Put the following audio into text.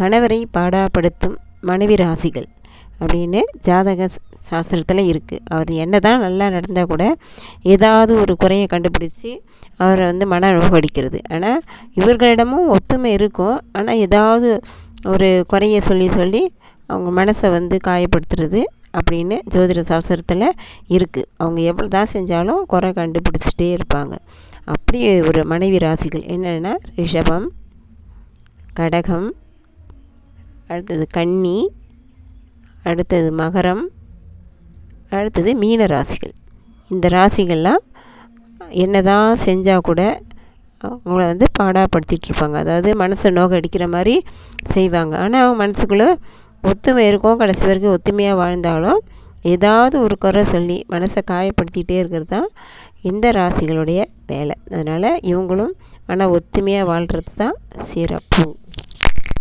கணவரை பாடாப்படுத்தும் மனைவி ராசிகள் அப்படின்னு ஜாதக சாஸ்திரத்தில் இருக்குது அவர் என்ன தான் நல்லா நடந்தால் கூட ஏதாவது ஒரு குறையை கண்டுபிடிச்சி அவரை வந்து மன நோகடிக்கிறது ஆனால் இவர்களிடமும் ஒத்துமை இருக்கும். ஆனால் ஏதாவது ஒரு குறையை சொல்லி சொல்லி அவங்க மனசை வந்து காயப்படுத்துறது அப்படின்னு ஜோதிட சாஸ்திரத்தில் இருக்குது அவங்க எவ்வளோ தான் செஞ்சாலும் குறை கண்டுபிடிச்சிட்டே இருப்பாங்க. அப்படி ஒரு மனைவி ராசிகள் என்னென்னா ரிஷபம் கடகம் அடுத்தது கன்னி அடுத்தது மகரம் அடுத்தது மீன ராசிகள். இந்த ராசிகள்லாம் என்ன தான் செஞ்சால் கூட அவங்கள வந்து பாடாப்படுத்திட்டு இருப்பாங்க அதாவது மனசை நோக அடிக்கிற மாதிரி செய்வாங்க. ஆனால் அவங்க மனசுக்குள்ளே ஒத்துமை இருக்கும். கடைசி வரைக்கும் ஒத்துமையாக வாழ்ந்தாலும் ஏதாவது ஒரு குறை சொல்லி மனசை காயப்படுத்திகிட்டே இருக்கிறது தான் இந்த ராசிகளுடைய வேலை. அதனால் இவங்களும் மன ஒத்துமையாக வாழ்கிறது தான் சிறப்பு.